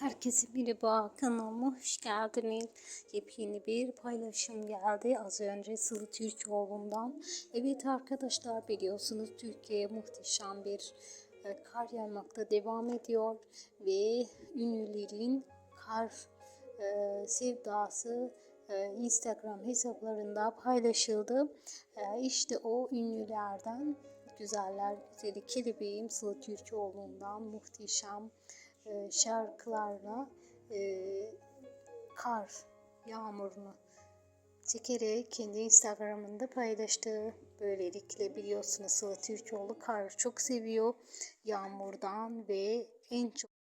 Herkese merhaba kanalıma hoş geldiniz. Yepyeni bir paylaşım geldi az önce Sılı Türkoğlu'ndan. Evet arkadaşlar biliyorsunuz Türkiye'ye muhteşem bir e, kar yağmakta devam ediyor. Ve ünlülerin kar e, sevdası e, Instagram hesaplarında paylaşıldı. E, işte o ünlülerden güzeller güzeli kelebeğim Sıla Türkoğlu'ndan muhteşem e, şarkılarla e, kar yağmurunu çekerek kendi Instagram'ında paylaştı. Böylelikle biliyorsunuz Sıla Türkoğlu kar çok seviyor. Yağmurdan ve en çok